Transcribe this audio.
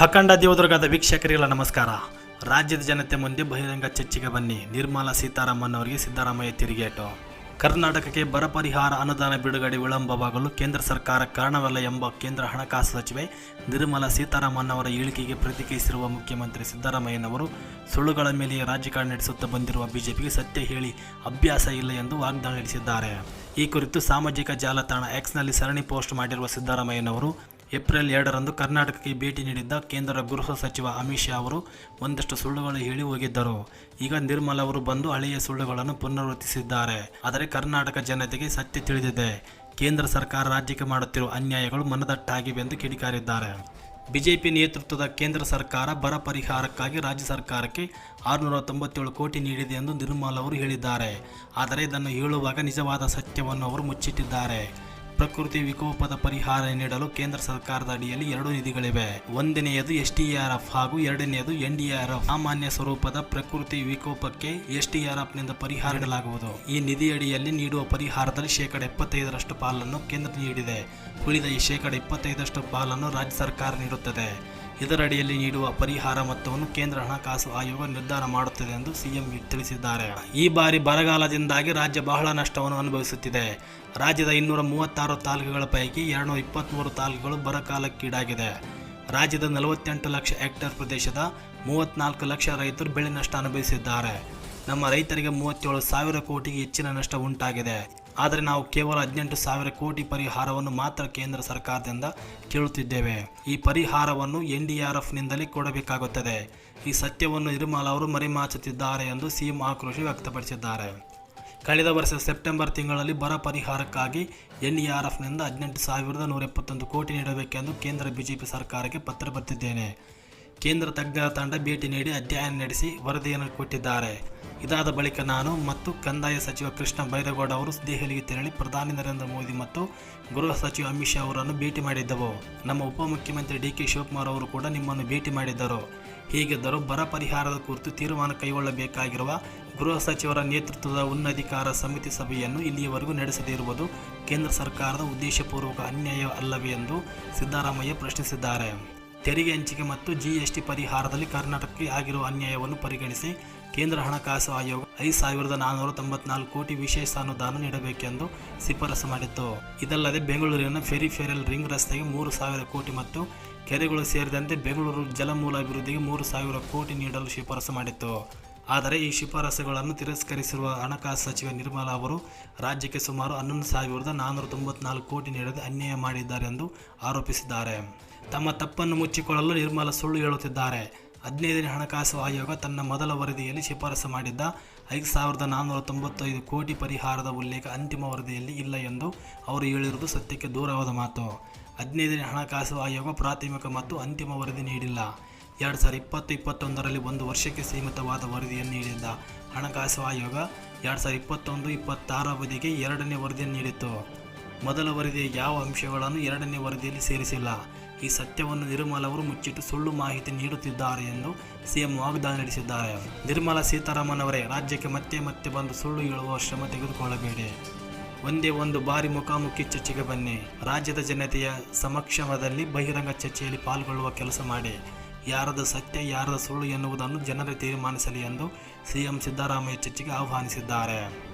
ಅಖಂಡ ದೇವದುರ್ಗದ ವೀಕ್ಷಕರಿಗೆಲ್ಲ ನಮಸ್ಕಾರ. ರಾಜ್ಯದ ಜನತೆ ಮುಂದೆ ಬಹಿರಂಗ ಚರ್ಚೆಗೆ ಬನ್ನಿ. ನಿರ್ಮಲಾ ಸೀತಾರಾಮನ್ ಅವರಿಗೆ ಸಿದ್ದರಾಮಯ್ಯ ತಿರುಗೇಟು. ಕರ್ನಾಟಕಕ್ಕೆ ಬರ ಪರಿಹಾರ ಅನುದಾನ ಬಿಡುಗಡೆ ವಿಳಂಬವಾಗಲು ಕೇಂದ್ರ ಸರ್ಕಾರ ಕಾರಣವಲ್ಲ ಎಂಬ ಕೇಂದ್ರ ಹಣಕಾಸು ಸಚಿವೆ ನಿರ್ಮಲಾ ಸೀತಾರಾಮನ್ ಅವರ ಇಳಿಕೆಗೆ ಪ್ರತಿಕ್ರಿಯಿಸಿರುವ ಮುಖ್ಯಮಂತ್ರಿ ಸಿದ್ದರಾಮಯ್ಯನವರು, ಸುಳ್ಳುಗಳ ಮೇಲೆಯೇ ರಾಜಕಾರಣ ನಡೆಸುತ್ತಾ ಬಂದಿರುವ ಬಿಜೆಪಿಗೆ ಸತ್ಯ ಹೇಳಿ ಅಭ್ಯಾಸ ಇಲ್ಲ ಎಂದು ವಾಗ್ದಾಳಿ ನಡೆಸಿದ್ದಾರೆ. ಈ ಕುರಿತು ಸಾಮಾಜಿಕ ಜಾಲತಾಣ ಎಕ್ಸ್ನಲ್ಲಿ ಸರಣಿ ಪೋಸ್ಟ್ ಮಾಡಿರುವ ಸಿದ್ದರಾಮಯ್ಯನವರು ಏಪ್ರಿಲ್ ಎರಡರಂದು ಕರ್ನಾಟಕಕ್ಕೆ ಭೇಟಿ ನೀಡಿದ್ದ ಕೇಂದ್ರ ಗೃಹ ಸಚಿವ ಅಮಿತ್ ಶಾ ಅವರು ಒಂದಷ್ಟು ಸುಳ್ಳುಗಳು ಹೇಳಿ ಹೋಗಿದ್ದರು. ಈಗ ನಿರ್ಮಲ್ ಅವರು ಬಂದು ಹಳೆಯ ಸುಳ್ಳುಗಳನ್ನು ಪುನರಾವರ್ತಿಸಿದ್ದಾರೆ. ಆದರೆ ಕರ್ನಾಟಕ ಜನತೆಗೆ ಸತ್ಯ ತಿಳಿದಿದೆ. ಕೇಂದ್ರ ಸರ್ಕಾರ ರಾಜ್ಯಕ್ಕೆ ಮಾಡುತ್ತಿರುವ ಅನ್ಯಾಯಗಳು ಮನದಟ್ಟಾಗಿವೆ ಎಂದು ಕಿಡಿಕಾರಿದ್ದಾರೆ. ಬಿಜೆಪಿ ನೇತೃತ್ವದ ಕೇಂದ್ರ ಸರ್ಕಾರ ಬರ ಪರಿಹಾರಕ್ಕಾಗಿ ರಾಜ್ಯ ಸರ್ಕಾರಕ್ಕೆ ಆರುನೂರ ತೊಂಬತ್ತೇಳು ಕೋಟಿ ನೀಡಿದೆ ಎಂದು ನಿರ್ಮಲ್ ಅವರು ಹೇಳಿದ್ದಾರೆ. ಆದರೆ ಇದನ್ನು ಹೇಳುವಾಗ ನಿಜವಾದ ಸತ್ಯವನ್ನು ಅವರು ಮುಚ್ಚಿಟ್ಟಿದ್ದಾರೆ. ಪ್ರಕೃತಿ ವಿಕೋಪದ ಪರಿಹಾರ ನೀಡಲು ಕೇಂದ್ರ ಸರ್ಕಾರದ ಅಡಿಯಲ್ಲಿ ಎರಡು ನಿಧಿಗಳಿವೆ. ಒಂದನೆಯದು ಎಸ್ಡಿಆರ್ಎಫ್ ಹಾಗೂ ಎರಡನೆಯದು ಎನ್ಡಿಆರ್ಎಫ್ ಸಾಮಾನ್ಯ ಸ್ವರೂಪದ ಪ್ರಕೃತಿ ವಿಕೋಪಕ್ಕೆ ಎಸ್ಡಿಆರ್ಎಫ್ನಿಂದ ಪರಿಹಾರ ನೀಡಲಾಗುವುದು. ಈ ನಿಧಿಯಡಿಯಲ್ಲಿ ನೀಡುವ ಪರಿಹಾರದಲ್ಲಿ ಶೇಕಡ ಎಪ್ಪತ್ತೈದರಷ್ಟು ಪಾಲನ್ನು ಕೇಂದ್ರ ನೀಡಿದೆ. ಉಳಿದ ಈ ಶೇಕಡ ಇಪ್ಪತ್ತೈದರಷ್ಟು ಪಾಲನ್ನು ರಾಜ್ಯ ಸರ್ಕಾರ ನೀಡುತ್ತದೆ. ಇದರಡಿಯಲ್ಲಿ ನೀಡುವ ಪರಿಹಾರ ಮೊತ್ತವನ್ನು ಕೇಂದ್ರ ಹಣಕಾಸು ಆಯೋಗ ನಿರ್ಧಾರ ಮಾಡುತ್ತದೆ ಎಂದು ಸಿಎಂ ತಿಳಿಸಿದ್ದಾರೆ. ಈ ಬಾರಿ ಬರಗಾಲದಿಂದಾಗಿ ರಾಜ್ಯ ಬಹಳ ನಷ್ಟವನ್ನು ಅನುಭವಿಸುತ್ತಿದೆ. ರಾಜ್ಯದ ಇನ್ನೂರ ಮೂವತ್ತಾರು ತಾಲೂಕುಗಳ ಪೈಕಿ ಎರಡುನೂರ ಇಪ್ಪತ್ತ್ಮೂರು ತಾಲೂಕುಗಳು ಬರಗಾಲಕ್ಕೀಡಾಗಿದೆ. ರಾಜ್ಯದ ನಲವತ್ತೆಂಟು ಲಕ್ಷ ಹೆಕ್ಟೇರ್ ಪ್ರದೇಶದ ಮೂವತ್ತ್ನಾಲ್ಕು ಲಕ್ಷ ರೈತರು ಬೆಳೆ ನಷ್ಟ ಅನುಭವಿಸಿದ್ದಾರೆ. ನಮ್ಮ ರೈತರಿಗೆ ಮೂವತ್ತೇಳು ಸಾವಿರ ಕೋಟಿಗೆ ಹೆಚ್ಚಿನ ನಷ್ಟ ಉಂಟಾಗಿದೆ. ಆದರೆ ನಾವು ಕೇವಲ ಹದಿನೆಂಟು ಸಾವಿರ ಕೋಟಿ ಪರಿಹಾರವನ್ನು ಮಾತ್ರ ಕೇಂದ್ರ ಸರ್ಕಾರದಿಂದ ಕೇಳುತ್ತಿದ್ದೇವೆ. ಈ ಪರಿಹಾರವನ್ನು ಎನ್ ಡಿ ಆರ್ ಎಫ್ನಿಂದಲೇ ಕೊಡಬೇಕಾಗುತ್ತದೆ. ಈ ಸತ್ಯವನ್ನು ನಿರ್ಮಲ ಅವರು ಮರೆಮಾಚುತ್ತಿದ್ದಾರೆ ಎಂದು ಸಿಎಂ ಆಕ್ರೋಶ ವ್ಯಕ್ತಪಡಿಸಿದ್ದಾರೆ. ಕಳೆದ ವರ್ಷ ಸೆಪ್ಟೆಂಬರ್ ತಿಂಗಳಲ್ಲಿ ಬರ ಪರಿಹಾರಕ್ಕಾಗಿ ಎನ್ ಡಿ ಆರ್ ಎಫ್ನಿಂದ ಹದಿನೆಂಟು ಸಾವಿರದ ನೂರ ಎಪ್ಪತ್ತೊಂದು ಕೋಟಿ ನೀಡಬೇಕೆಂದು ಕೇಂದ್ರ ಬಿಜೆಪಿ ಸರ್ಕಾರಕ್ಕೆ ಪತ್ರ ಬರೆದಿದ್ದೇನೆ. ಕೇಂದ್ರ ತಜ್ಞರ ತಂಡ ಭೇಟಿ ನೀಡಿ ಅಧ್ಯಯನ ನಡೆಸಿ ವರದಿಯನ್ನು ಕೊಟ್ಟಿದ್ದಾರೆ. ಇದಾದ ಬಳಿಕ ನಾನು ಮತ್ತು ಕಂದಾಯ ಸಚಿವ ಕೃಷ್ಣ ಬೈರೇಗೌಡ ಅವರು ದೆಹಲಿಗೆ ತೆರಳಿ ಪ್ರಧಾನಿ ನರೇಂದ್ರ ಮೋದಿ ಮತ್ತು ಗೃಹ ಸಚಿವ ಅಮಿತ್ ಶಾ ಅವರನ್ನು ಭೇಟಿ ಮಾಡಿದ್ದವು. ನಮ್ಮ ಉಪಮುಖ್ಯಮಂತ್ರಿ ಡಿ ಕೆ ಶಿವಕುಮಾರ್ ಅವರು ಕೂಡ ನಿಮ್ಮನ್ನು ಭೇಟಿ ಮಾಡಿದ್ದರು. ಹೀಗಿದ್ದರೂ ಬರ ಪರಿಹಾರದ ಕುರಿತು ತೀರ್ಮಾನ ಕೈಗೊಳ್ಳಬೇಕಾಗಿರುವ ಗೃಹ ಸಚಿವರ ನೇತೃತ್ವದ ಉನ್ನಧಿಕಾರ ಸಮಿತಿ ಸಭೆಯನ್ನು ಇಲ್ಲಿಯವರೆಗೂ ನಡೆಸದಿರುವುದು ಕೇಂದ್ರ ಸರ್ಕಾರದ ಉದ್ದೇಶಪೂರ್ವಕ ಅನ್ಯಾಯ ಅಲ್ಲವೇ ಎಂದು ಸಿದ್ದರಾಮಯ್ಯ ಪ್ರಶ್ನಿಸಿದ್ದಾರೆ. ತೆರಿಗೆ ಹಂಚಿಕೆ ಮತ್ತು ಜಿಎಸ್ಟಿ ಪರಿಹಾರದಲ್ಲಿ ಕರ್ನಾಟಕಕ್ಕೆ ಆಗಿರುವ ಅನ್ಯಾಯವನ್ನು ಪರಿಗಣಿಸಿ ಕೇಂದ್ರ ಹಣಕಾಸು ಆಯೋಗ ಐದು ಸಾವಿರದ ನಾನ್ನೂರ ತೊಂಬತ್ನಾಲ್ಕು ಕೋಟಿ ವಿಶೇಷ ಅನುದಾನ ನೀಡಬೇಕೆಂದು ಶಿಫಾರಸು ಮಾಡಿತ್ತು. ಇದಲ್ಲದೆ ಬೆಂಗಳೂರಿನ ಫೆರಿಫೆರಲ್ ರಿಂಗ್ ರಸ್ತೆಗೆ ಮೂರು ಸಾವಿರ ಕೋಟಿ ಮತ್ತು ಕೆರೆಗಳು ಸೇರಿದಂತೆ ಬೆಂಗಳೂರು ಜಲಮೂಲ ಅಭಿವೃದ್ಧಿಗೆ ಮೂರು ಸಾವಿರ ಕೋಟಿ ನೀಡಲು ಶಿಫಾರಸು ಮಾಡಿತ್ತು. ಆದರೆ ಈ ಶಿಫಾರಸುಗಳನ್ನು ತಿರಸ್ಕರಿಸಿರುವ ಹಣಕಾಸು ಸಚಿವ ನಿರ್ಮಲಾ ಅವರು ರಾಜ್ಯಕ್ಕೆ ಸುಮಾರು ಹನ್ನೊಂದು ಸಾವಿರದ ನಾನ್ನೂರ ತೊಂಬತ್ನಾಲ್ಕು ಕೋಟಿ ನೀಡದೆ ಅನ್ಯಾಯ ಮಾಡಿದ್ದಾರೆ ಎಂದು ಆರೋಪಿಸಿದ್ದಾರೆ. ತಮ್ಮ ತಪ್ಪನ್ನು ಮುಚ್ಚಿಕೊಳ್ಳಲು ನಿರ್ಮಲ ಸುಳ್ಳು ಹೇಳುತ್ತಿದ್ದಾರೆ. ಹದಿನೈದನೇ ಹಣಕಾಸು ಆಯೋಗ ತನ್ನ ಮೊದಲ ವರದಿಯಲ್ಲಿ ಶಿಫಾರಸು ಮಾಡಿದ್ದ ಐದು ಸಾವಿರದ ನಾನ್ನೂರ ತೊಂಬತ್ತೈದು ಕೋಟಿ ಪರಿಹಾರದ ಉಲ್ಲೇಖ ಅಂತಿಮ ವರದಿಯಲ್ಲಿ ಇಲ್ಲ ಎಂದು ಅವರು ಹೇಳಿರುವುದು ಸತ್ಯಕ್ಕೆ ದೂರವಾದ ಮಾತು. ಹದಿನೈದನೇ ಹಣಕಾಸು ಆಯೋಗ ಪ್ರಾಥಮಿಕ ಮತ್ತು ಅಂತಿಮ ವರದಿ ನೀಡಿಲ್ಲ. ಎರಡು ಸಾವಿರದ ಇಪ್ಪತ್ತು, ಇಪ್ಪತ್ತೊಂದರಲ್ಲಿ ಒಂದು ವರ್ಷಕ್ಕೆ ಸೀಮಿತವಾದ ವರದಿಯನ್ನು ನೀಡಿದ್ದ ಹಣಕಾಸು ಆಯೋಗ ಎರಡು ಸಾವಿರದ ಇಪ್ಪತ್ತೊಂದು, ಇಪ್ಪತ್ತಾರ ಅವಧಿಗೆ ಎರಡನೇ ವರದಿಯನ್ನು ನೀಡಿತ್ತು. ಮೊದಲ ವರದಿಯ ಯಾವ ಅಂಶಗಳನ್ನು ಎರಡನೇ ವರದಿಯಲ್ಲಿ ಸೇರಿಸಿಲ್ಲ. ಈ ಸತ್ಯವನ್ನು ನಿರ್ಮಲಾ ಅವರು ಮುಚ್ಚಿಟ್ಟು ಸುಳ್ಳು ಮಾಹಿತಿ ನೀಡುತ್ತಿದ್ದಾರೆ ಎಂದು ಸಿಎಂ ವಾಗ್ದಾನ ನಡೆಸಿದ್ದಾರೆ. ನಿರ್ಮಲಾ ಸೀತಾರಾಮನ್ ಅವರೇ ರಾಜ್ಯಕ್ಕೆ ಮತ್ತೆ ಮತ್ತೆ ಬಂದು ಸುಳ್ಳು ಹೇಳುವ ಶ್ರಮ ತೆಗೆದುಕೊಳ್ಳಬೇಡಿ. ಒಂದೇ ಒಂದು ಬಾರಿ ಮುಖಾಮುಖಿ ಚರ್ಚೆಗೆ ಬನ್ನಿ. ರಾಜ್ಯದ ಜನತೆಯ ಸಮಕ್ಷಮದಲ್ಲಿ ಬಹಿರಂಗ ಚರ್ಚೆಯಲ್ಲಿ ಪಾಲ್ಗೊಳ್ಳುವ ಕೆಲಸ ಮಾಡಿ. ಯಾರದ ಸತ್ಯ, ಯಾರದ ಸುಳ್ಳು ಎನ್ನುವುದನ್ನು ಜನರೇ ತೀರ್ಮಾನಿಸಲಿ ಎಂದು ಸಿಎಂ ಸಿದ್ದರಾಮಯ್ಯ ಚರ್ಚೆಗೆ ಆಹ್ವಾನಿಸಿದ್ದಾರೆ.